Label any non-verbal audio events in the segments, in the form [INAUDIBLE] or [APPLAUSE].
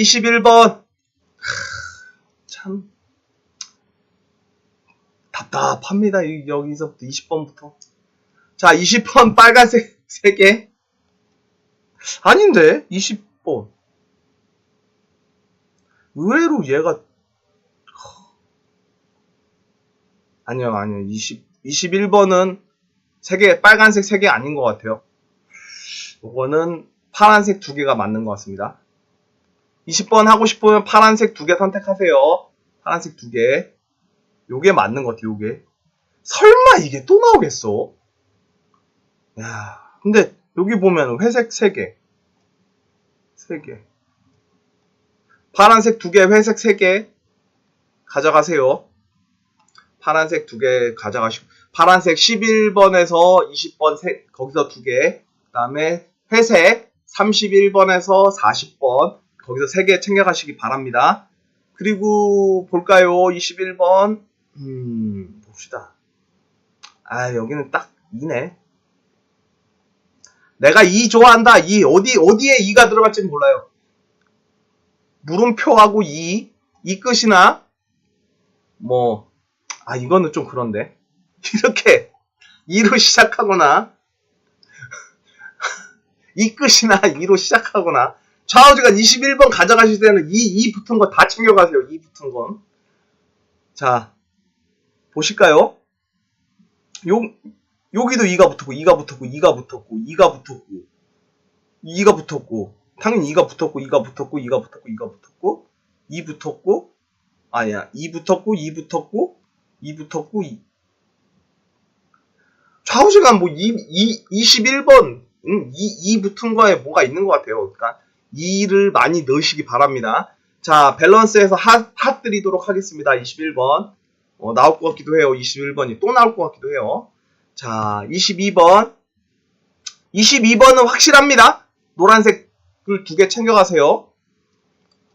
21번. 참. 답답합니다. 이- 여기서부터 20번부터. 자, 20번 [LAUGHS] 빨간색 3개. 아닌데? 20번. 의외로 얘가 아니요, 아니요. 20, 21번은 3개, 빨간색 3개 아닌 것 같아요. 요거는 파란색 2개가 맞는 것 같습니다. 20번 하고 싶으면 파란색 2개 선택하세요. 파란색 2개. 요게 맞는 것 같아요, 요게. 설마 이게 또 나오겠어? 야, 근데 여기 보면 회색 3개. 3개. 파란색 2개, 회색 3개. 가져가세요. 파란색 2개 가져가시고. 파란색 11번에서 20번 세, 거기서 2개. 그 다음에 회색 31번에서 40번. 거기서 3개 챙겨가시기 바랍니다. 그리고 볼까요? 21번. 음, 봅시다. 아, 여기는 딱 2네. 내가 2 좋아한다. 2. 어디, 어디에 2가 들어갈지 몰라요. 물음표하고 2. 이 끝이나, 뭐, 아, 이거는 좀 그런데. [LAUGHS] 이렇게 2로 시작하거나, [LAUGHS] 이 끝이나 2로 시작하거나, 좌우지간 21번 가져가실 때는 이, 이 붙은 거 다 챙겨가세요. 이 붙은 건. 자, 보실까요? 요, 여기도 2가 붙었고, 2가 붙었고, 2가 붙었고, 2가 붙었고, 2가 붙었고, 당연히 2가 붙었고, 2가 붙었고, 2가 붙었고, 2가 붙었고, 2 붙었고, 아니야, 2 붙었고, 2 붙었고, 2 붙었고, 2. 좌우시간 뭐, 2, 2, 21번, 음, 2, 2 붙은 거에 뭐가 있는 것 같아요. 그러니까, 2를 많이 넣으시기 바랍니다. 자, 밸런스에서 핫, 핫 드리도록 하겠습니다. 21번. 어, 나올 것 같기도 해요. 21번이 또 나올 것 같기도 해요. 자, 22번. 22번은 확실합니다. 노란색을 두 개 챙겨가세요.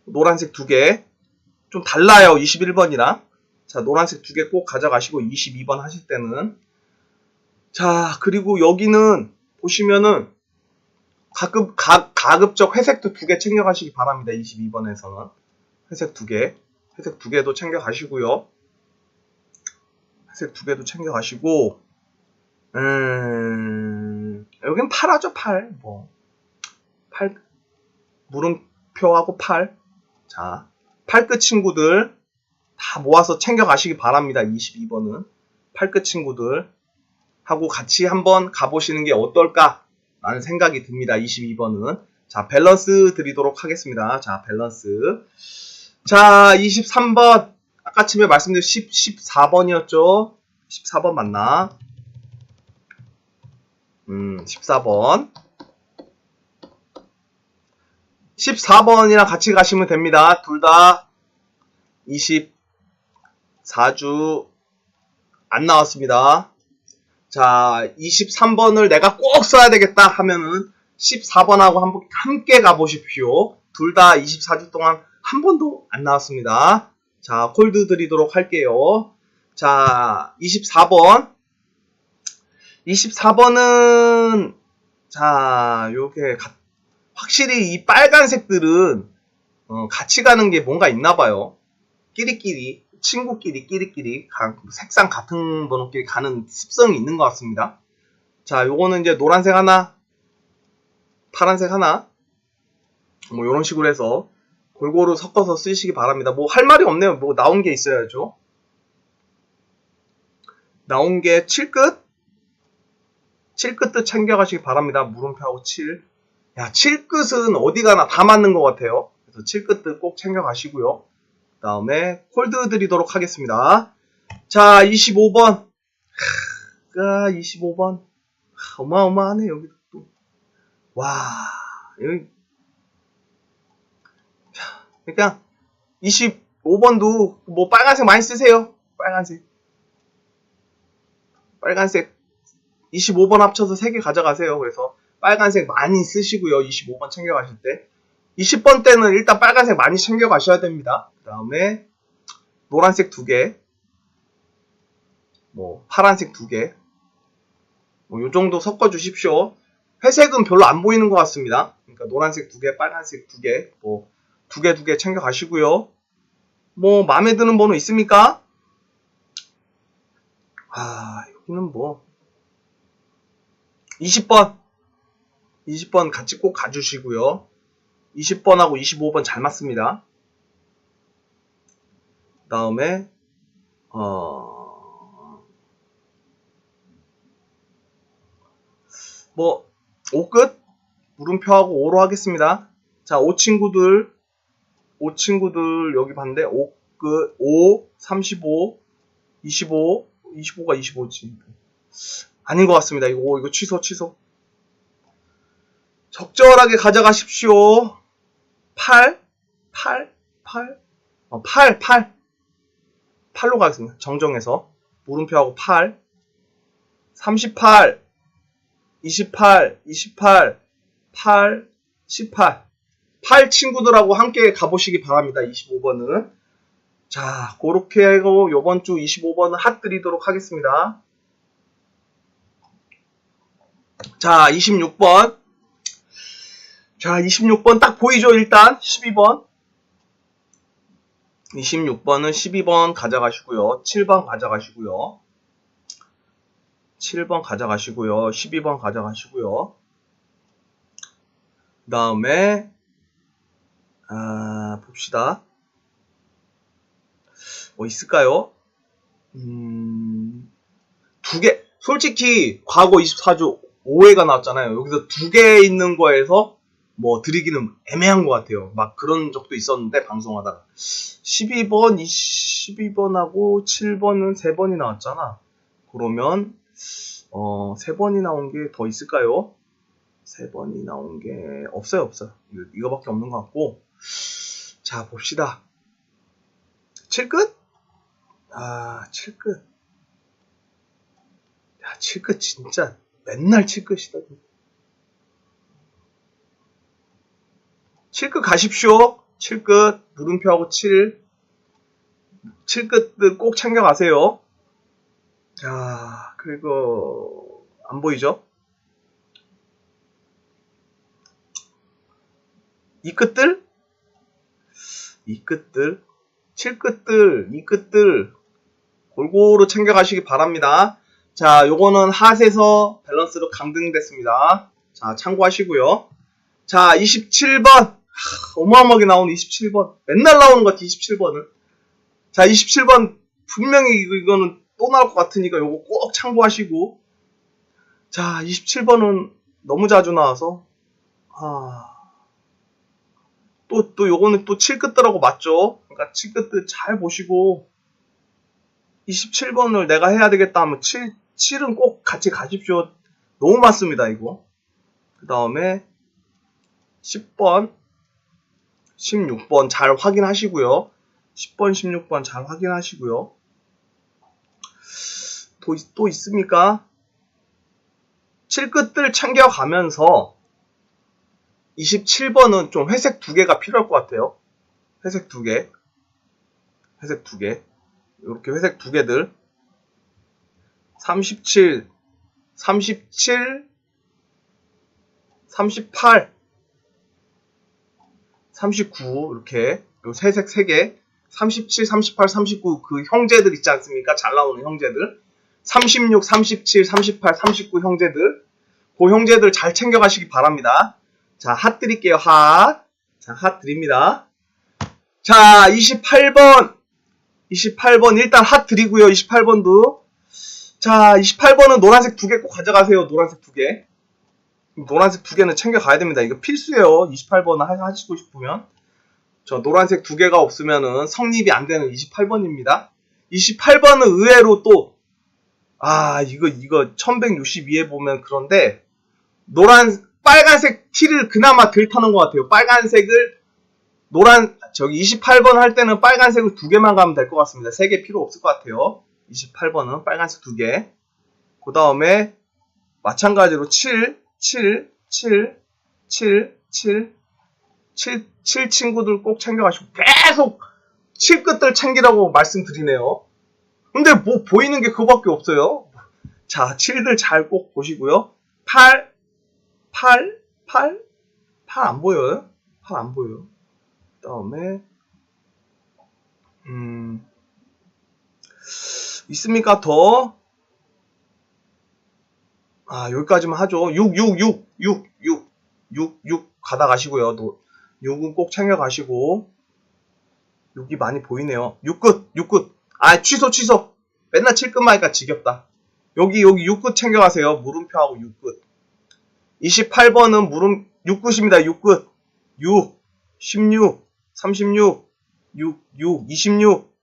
노란색 두 개. 좀 달라요. 21번이랑. 자, 노란색 두 개 꼭 가져가시고 22번 하실 때는. 자, 그리고 여기는 보시면은 가급, 가, 가급적 회색도 두 개 챙겨가시기 바랍니다. 22번에서는. 회색 두 개. 회색 두 개도 챙겨가시고요. 회색 두 개도 챙겨가시고, 음, 여긴 팔하죠, 팔. 뭐. 팔, 물음표하고 팔. 자, 팔끝 친구들 다 모아서 챙겨가시기 바랍니다. 22번은. 팔끝 친구들 하고 같이 한번 가보시는 게 어떨까? 라는 생각이 듭니다. 22번은. 자, 밸런스 드리도록 하겠습니다. 자, 밸런스. 자, 23번. 아까 침에 말씀드린 10, 14번이었죠? 14번 맞나? 음, 14번. 14번이랑 같이 가시면 됩니다. 둘 다 24주 안 나왔습니다. 자, 23번을 내가 꼭 써야 되겠다 하면은 14번하고 한번 함께 가보십시오. 둘 다 24주 동안 한 번도 안 나왔습니다. 자, 콜드 드리도록 할게요. 자, 24번. 24번은, 자, 요게, 가- 확실히 이 빨간색들은, 어, 같이 가는 게 뭔가 있나 봐요. 끼리끼리, 친구끼리, 끼리끼리, 가- 색상 같은 번호끼리 가는 습성이 있는 것 같습니다. 자, 요거는 이제 노란색 하나, 파란색 하나, 뭐, 요런 식으로 해서 골고루 섞어서 쓰시기 바랍니다. 뭐, 할 말이 없네요. 뭐, 나온 게 있어야죠. 나온 게 7끝? 7끝도 챙겨가시기 바랍니다. 물음표하고 7. 야, 7끝은 어디 가나 다 맞는 것 같아요. 그래서 7끝도 꼭 챙겨가시고요. 그 다음에 콜드 드리도록 하겠습니다. 자, 25번. 아, 25번. 하, 어마어마하네, 여기 또. 와, 여기. 자, 그러니까, 25번도 뭐 빨간색 많이 쓰세요. 빨간색. 빨간색 25번 합쳐서 3개 가져가세요. 그래서 빨간색 많이 쓰시고요. 25번 챙겨가실 때. 20번 때는 일단 빨간색 많이 챙겨 가셔야 됩니다. 그 다음에 노란색 2개, 뭐 파란색 2개, 뭐 요 정도 섞어 주십시오. 회색은 별로 안 보이는 것 같습니다. 그러니까 노란색 2개, 빨간색 2개, 뭐두개두개 챙겨 가시고요. 뭐 마음에 드는 번호 있습니까? 아, 여기는 뭐 20번 20번 같이 꼭 가주시고요. 20번하고 25번 잘 맞습니다. 다음에 어... 뭐 5끝 물음표하고 5로 하겠습니다. 자, 5 친구들 5 친구들 여기 봤는데 5끝 5 35 25 25가 25지. 아닌 것 같습니다. 이거 이거 취소 취소. 적절하게 가져가십시오. 8 8 8 어, 8 8 8로 가겠습니다. 정정해서. 물음표하고 8 38 28 28 8 18 8 친구들하고 함께 가보시기 바랍니다. 25번은 자 그렇게 하고 요번 주 25번은 핫 드리도록 하겠습니다. 자 26번 자 26번 딱 보이죠 일단 12번 26번은 12번 가져가시고요. 7번 가져가시고요. 7번 가져가시고요. 12번 가져가시고요. 그 다음에 아, 봅시다. 뭐 있을까요? 음, 두 개. 솔직히 과거 24주 5회가 나왔잖아요. 여기서 두 개 있는 거에서 뭐 드리기는 애매한 것 같아요. 막 그런 적도 있었는데 방송하다가 12번, 12번하고 7번은 3번이 나왔잖아. 그러면 어, 3번이 나온 게 더 있을까요? 3번이 나온 게 없어요, 없어요. 이거, 이거밖에 없는 것 같고 자, 봅시다. 7끝? 아, 7끝. 야, 7끝 진짜 맨날 7끝이다. 7끝 가십시오. 7끝, 물음표하고 7. 7끝들 꼭 챙겨가세요. 자, 그리고, 안 보이죠? 이 끝들? 이 끝들? 7끝들, 이 끝들, 골고루 챙겨가시기 바랍니다. 자, 요거는 핫에서 밸런스로 강등됐습니다. 자, 참고하시고요. 자, 27번. 어마어마하게 나오는 27번. 맨날 나오는 것 같아, 27번은. 자, 27번. 분명히 이거, 이거는 또 나올 것 같으니까 요거 꼭 참고하시고. 자, 27번은 너무 자주 나와서. 아. 또, 또 요거는 또 7끝들하고 맞죠? 그러니까 7끝들 잘 보시고. 27번을 내가 해야 되겠다 하면 7, 7은 꼭 같이 가십시오. 너무 많습니다, 이거. 그 다음에 10번, 16번 잘 확인하시고요. 10번, 16번 잘 확인하시고요. 또, 또 있습니까? 7끝들 챙겨가면서 27번은 좀 회색 두 개가 필요할 것 같아요. 회색 두 개. 회색 두 개. 이렇게 회색 두 개들. 37, 37, 38, 39 이렇게 요 세색 3개 37, 38, 39 그 형제들 있지 않습니까? 잘 나오는 형제들 36, 37, 38, 39 형제들 그 형제들 잘 챙겨가시기 바랍니다. 자, 핫 드릴게요. 핫. 자, 핫 드립니다. 자, 28번 28번 일단 핫 드리고요. 28번도 자, 28번은 노란색 두 개 꼭 가져가세요. 노란색 두 개. 노란색 두 개는 챙겨가야 됩니다. 이거 필수예요. 28번 하시고 싶으면. 저 노란색 두 개가 없으면은 성립이 안 되는 28번입니다. 28번은 의외로 또, 아, 이거, 이거 1162에 보면 그런데, 노란, 빨간색 티를 그나마 덜 타는 것 같아요. 빨간색을, 노란, 저기 28번 할 때는 빨간색을 두 개만 가면 될 것 같습니다. 세 개 필요 없을 것 같아요. 28번은 빨간색 두 개. 그 다음에, 마찬가지로 7, 7, 7, 7, 7, 7, 7 친구들 꼭 챙겨가시고 계속 7 끝들 챙기라고 말씀드리네요. 근데 뭐 보이는 게 그거밖에 없어요. 자, 7들 잘 꼭 보시고요. 8, 8, 8, 8 안 보여요? 8 안 보여요. 다음에 음 있습니까 더? 아 여기까지만 하죠. 6 6 6 6 6 6 6 가다 가시고요. 또 6은 꼭 챙겨 가시고 6이 많이 보이네요. 6끝 6끝 아 취소 취소 맨날 7끝만 하니까 지겹다. 여기 여기 6끝 챙겨 가세요. 물음표하고 6끝 28번은 물음 6끝입니다. 6끝 6 16 36 6 6 26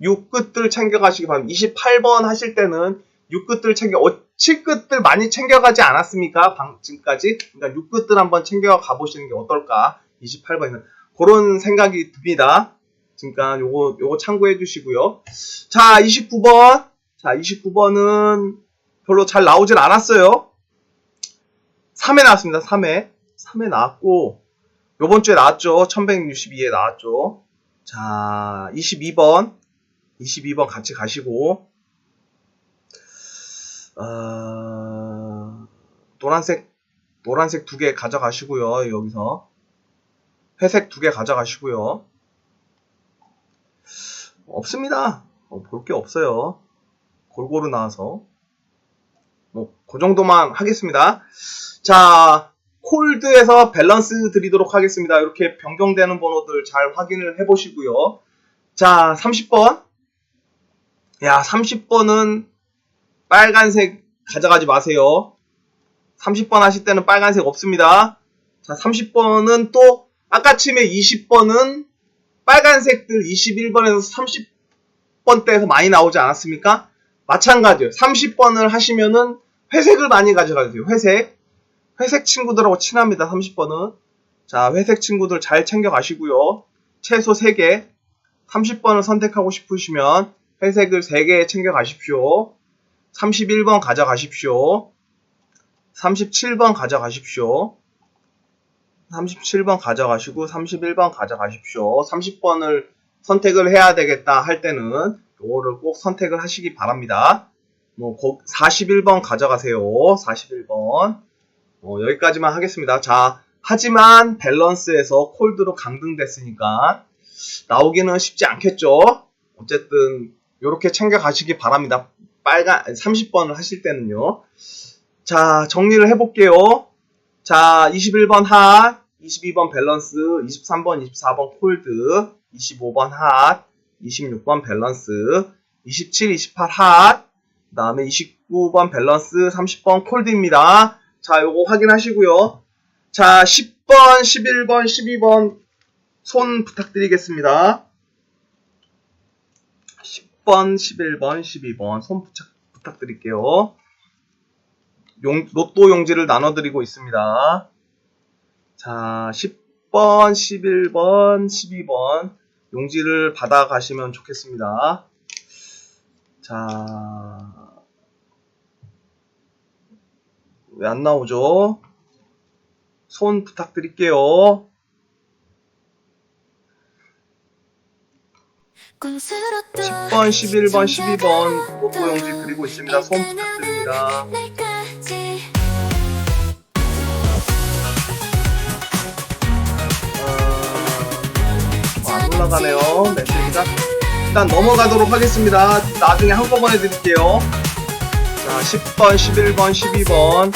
6끝들 챙겨 가시기 바랍니다. 28번 하실 때는 6끝들 챙겨, 어, 7끝들 많이 챙겨가지 않았습니까? 방, 지금까지? 그러니까 6끝들 한번 챙겨가 보시는 게 어떨까? 28번에는. 그런 생각이 듭니다. 그러니까 요거, 요거 참고해 주시고요. 자, 29번. 자, 29번은 별로 잘 나오진 않았어요. 3회 나왔습니다. 3회. 3회 나왔고, 요번 주에 나왔죠. 1162에 나왔죠. 자, 22번. 22번 같이 가시고, 어, 노란색, 노란색 두 개 가져가시고요. 여기서. 회색 두 개 가져가시고요. 없습니다. 볼게 없어요. 골고루 나와서. 뭐, 그 정도만 하겠습니다. 자, 콜드에서 밸런스 드리도록 하겠습니다. 이렇게 변경되는 번호들 잘 확인을 해보시고요. 자, 30번. 야, 30번은 빨간색 가져가지 마세요. 30번 하실 때는 빨간색 없습니다. 자, 30번은 또 아까 침에 20번은 빨간색들 21번에서 30번대에서 많이 나오지 않았습니까? 마찬가지예요. 30번을 하시면은 회색을 많이 가져가세요. 회색. 회색 친구들하고 친합니다. 30번은. 자, 회색 친구들 잘 챙겨 가시고요. 최소 3개. 30번을 선택하고 싶으시면 회색을 3개 챙겨 가십시오. 31번 가져가십시오. 37번 가져가십시오. 37번 가져가시고 31번 가져가십시오. 30번을 선택을 해야 되겠다 할 때는 요거를 꼭 선택을 하시기 바랍니다. 뭐 41번 가져가세요. 41번. 어, 여기까지만 하겠습니다. 자, 하지만 밸런스에서 콜드로 강등됐으니까 나오기는 쉽지 않겠죠. 어쨌든 이렇게 챙겨 가시기 바랍니다. 빨간 30번을 하실 때는요. 자, 정리를 해볼게요. 자, 21번 핫, 22번 밸런스, 23번, 24번 콜드, 25번 핫, 26번 밸런스, 27, 28 핫, 그 다음에 29번 밸런스, 30번 콜드입니다. 자, 요거 확인하시고요. 자, 10번, 11번, 12번 손 부탁드리겠습니다. 10번, 11번, 12번 손 부탁, 부탁드릴게요. 용, 로또 용지를 나눠드리고 있습니다. 자, 10번, 11번, 12번 용지를 받아 가시면 좋겠습니다. 자, 왜 안 나오죠? 손 부탁드릴게요. 10번, 11번, 12번 로또 용지 그리고 있습니다. 손 부탁드립니다. 어, 안 올라가네요. 메시지가. 일단 넘어가도록 하겠습니다. 나중에 한꺼번에 드릴게요. 자, 10번, 11번, 12번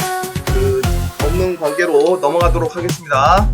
그 없는 관계로 넘어가도록 하겠습니다.